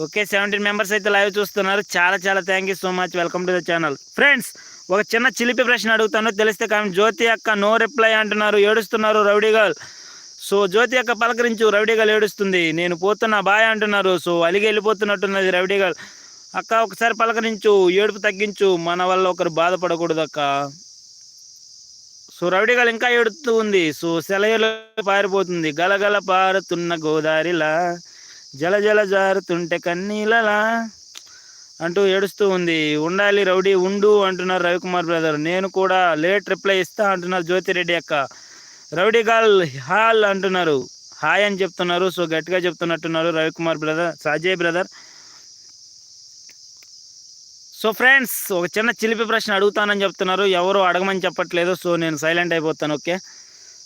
Okay seventeen members అయితే live చూస్తున్నారు. చాలా చాలా thank you so much welcome to the channel friends ఒక చిన్న చిలిపి ప్రశ్న అడుగుతాను. తెలిస్తే కానీ జ్యోతి అక్క నో రిప్లై అంటున్నారు. ఏడుస్తున్నారు రౌడీ గర్ల్. సో జ్యోతి అక్క పలకరించు. రౌడీ గర్ల్ ఏడుస్తుంది. నేను పోతున్నా బాయ్ అంటున్నారు. సో అలిగి వెళ్ళిపోతున్నట్టున్నది రౌడీ గర్ల్. అక్క ఒకసారి పలకరించు. ఏడుపు తగ్గించు. మన వల్ల ఒకరు బాధపడకూడదు అక్క. సో రౌడీ గర్ల్ ఇంకా ఏడుతూ ఉంది. సో సెలవులో పారిపోతుంది. గలగల పారుతున్న గోదారిలా. జల జల జారుతుంటే కన్నీలలా అంటూ ఏడుస్తూ ఉంది. ఉండాలి రౌడీ ఉండు అంటున్నారు రవికుమార్ బ్రదర్. నేను కూడా లేట్ రిప్లై ఇస్తా అంటున్నారు జ్యోతిరెడ్డి అక్క. రౌడీ గాల్ హాల్ అంటున్నారు. హాయ్ అని చెప్తున్నారు. సో గట్టిగా చెప్తున్నట్టున్నారు Ravi Kumar brother Sajay brother. So friends ఒక చిన్న చిలిపి ప్రశ్న అడుగుతానని చెప్తున్నారు. ఎవరు అడగమని చెప్పట్లేదు. సో నేను సైలెంట్ అయిపోతాను. ఓకే?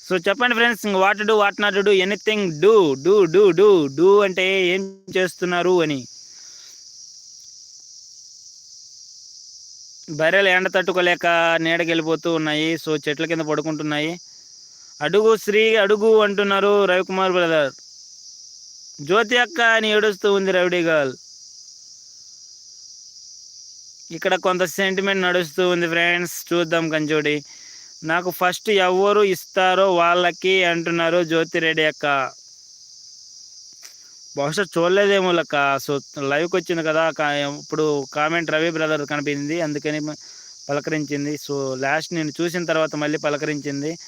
సో చెప్పండి friends what do what not do anything do do do do do అంటే ఏం చేస్తున్నారు అని. బర్రెలు ఎండ తట్టుకోలేక నీడకెళ్ళిపోతూ ఉన్నాయి సో చెట్ల కింద పడుకుంటున్నాయి. అడుగు శ్రీ అడుగు అంటున్నారు రవికుమార్ బ్రదర్. జ్యోతి అక్క అని ఏడుస్తూ ఉంది రవిడి గర్ల్. ఇక్కడ కొంత సెంటిమెంట్ నడుస్తూ ఉంది ఫ్రెండ్స్ చూద్దాం కంచోడి నాకు ఫస్ట్ ఎవరు ఇస్తారో వాళ్ళకి అంటున్నారు జ్యోతిరెడ్డి అక్క. బహుశా చూడలేదేమో లక్క. సో లైవ్కి వచ్చింది కదా కా- ఇప్పుడు కామెంట్ రవి బ్రదర్ కనిపించింది అందుకని పలకరించింది. సో లాస్ట్ నేను చూసిన తర్వాత మళ్ళీ పలకరించింది.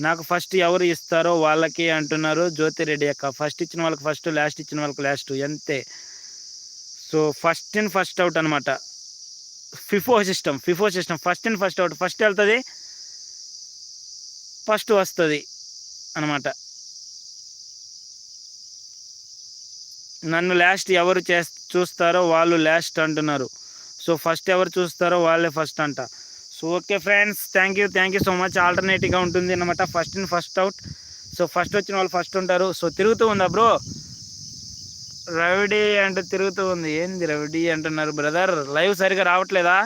నాకు ఫస్ట్ ఎవరు ఇస్తారో వాళ్ళకి అంటున్నారు జ్యోతిరెడ్డి అక్క. ఫస్ట్ ఇచ్చిన వాళ్ళకి ఫస్ట్ లాస్ట్ ఇచ్చిన వాళ్ళకి లాస్ట్ అంతే. So first in first out అనమాట FIFO system FIFO system first in first out. First వెళ్తుంది ఫస్ట్ వస్తుంది అనమాట నన్ను లాస్ట్ ఎవరు చే చూస్తారో వాళ్ళు లాస్ట్ అంటున్నారు. సో ఫస్ట్ ఎవరు చూస్తారో వాళ్ళే ఫస్ట్ అంట. So okay friends thank you thank you so much ఆల్టర్నేటివ్గా ఉంటుంది అనమాట first in first out so first వచ్చిన వాళ్ళు ఫస్ట్ ఉంటారు. సో తిరుగుతూ ఉందా బ్రో రవిడి అంటూ తిరుగుతూ ఉంది. ఏంది రవిడి అంటున్నారు బ్రదర్ లైవ్ సరిగా రావట్లేదా?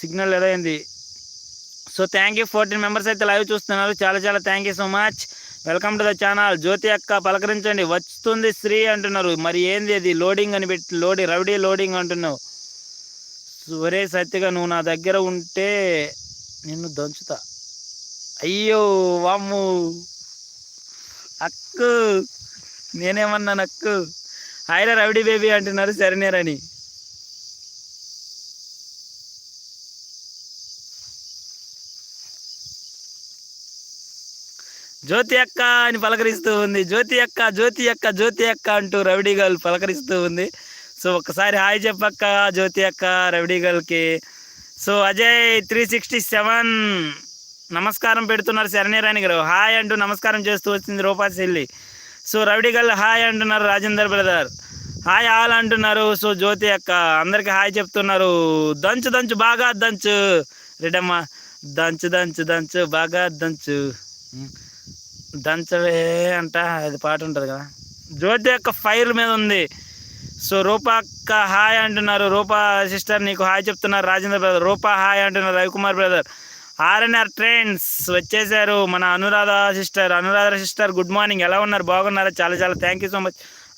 సిగ్నల్ లేదా ఏంది? So thank you fourteen members అయితే లైవ్ చూస్తున్నారు. చాలా చాలా thank you so much welcome to the channel Jyothi అక్క పలకరించండి. వస్తుంది శ్రీ అంటున్నారు. మరి ఏంది అది లోడింగ్ అని పెట్టి లోడి రవిడీ లోడింగ్ అంటున్నావు. ఒరే సత్తిగా నువ్వు నా దగ్గర ఉంటే నిన్ను దంచుతా. అయ్యో వామ్ము. అక్కు. నేనేమన్నాను అక్కు? హాయిరా రవిడి బేబీ అంటున్నారు సరేనేరని జ్యోతి అక్క అని పలకరిస్తూ ఉంది. జ్యోతి అక్క జ్యోతి అక్క జ్యోతి అక్క అంటూ రవిడి గర్ల్ పలకరిస్తూ ఉంది. సో ఒక్కసారి హాయ్ చెప్పక్క జ్యోతి అక్క rowdy గర్ల్కి so Ajay three sixty seven. నమస్కారం పెడుతున్నారు శరణీరాణి గారు. హాయ్ అంటూ నమస్కారం చేస్తూ వచ్చింది Roopa so rowdy girl hi అంటున్నారు రాజేందర్ బ్రదర్. హాయ్ ఆల్ అంటున్నారు. సో జ్యోతి అక్క అందరికి హాయ్ చెప్తున్నారు. దంచు దంచు బాగా దంచు. రెడమ్మ దంచు దంచు దంచు బాగా దంచు. దంచవే అంట అది పాట ఉంటుంది కదా. జ్యోతి యొక్క ఫైర్ మీద ఉంది. సో రూపాక్క హాయ్ అంటున్నారు. రూపా సిస్టర్ నీకు హాయ్ చెప్తున్నారు. రాజేంద్ర బ్రదర్ రూపా హాయ్ అంటున్నారు. రవికుమార్ బ్రదర్ ఆర్ఎన్ఆర్ ట్రెండ్స్ వచ్చేసారు. మన Anuradha sister Anuradha sister good morning. ఎలా ఉన్నారు? బాగున్నారా? చాలా చాలా thank you so much.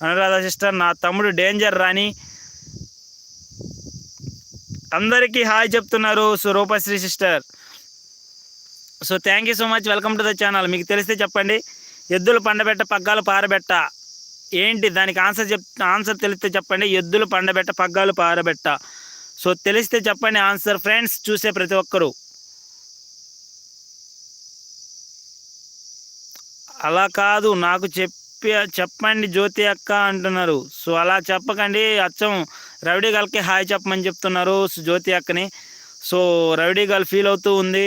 Anuradha sister నా తమ్ముడు డేంజర్ రాని అందరికీ హాయ్ చెప్తున్నారు. Surupasri sister so thank you so much welcome to the channel మీకు తెలిస్తే చెప్పండి. ఎద్దులు పండబెట్ట పగ్గాలు పారబెట్ట. ఏంటి? దానికి ఆన్సర్ చెప్ ఆన్సర్ తెలిస్తే చెప్పండి. ఎద్దులు పండబెట్ట పగ్గాలు పారబెట్ట. సో తెలిస్తే చెప్పండి ఆన్సర్ ఫ్రెండ్స్ చూసే ప్రతి ఒక్కరు. అలా కాదు. నాకు చెప్పి చెప్పండి జ్యోతి అక్క అంటున్నారు. సో అలా చెప్పకండి. అచ్చం రవిడి గల్కి హాయ్ చెప్పమని చెప్తున్నారు జ్యోతి అక్కని. సో రవిడి గల్ ఫీల్ అవుతూ ఉంది.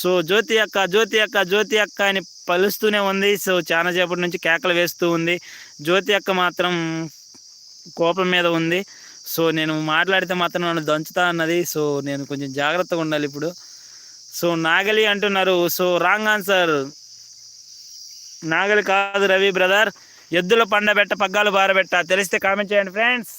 సో జ్యోతి అక్క జ్యోతి అక్క జ్యోతి అక్క అని పలుస్తూనే ఉంది. సో చాలా సేపటి నుంచి కేకలు వేస్తూ ఉంది. జ్యోతి అక్క మాత్రం కోపం మీద ఉంది. సో నేను మాట్లాడితే మాత్రం నన్ను దంచుతా అన్నది. సో నేను కొంచెం జాగ్రత్తగా ఉండాలి ఇప్పుడు. సో నాగలి అంటున్నారు. So wrong answer. నాగలి కాదు రవి బ్రదర్. ఎద్దుల పండబెట్ట పగ్గాలు బారబెట్ట. తెలిస్తే కామెంట్ చేయండి ఫ్రెండ్స్.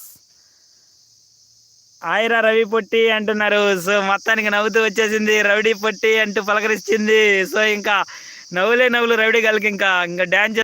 ఆయరా రవి పొట్టి అంటున్నారు. సో మొత్తానికి నవ్వుతూ వచ్చేసింది. రవిడి పొట్టి అంటూ పలకరిస్తుంది. సో ఇంకా నవ్వులే నవ్వులు రవిడి గలకి ఇంకా ఇంకా డ్యాన్స్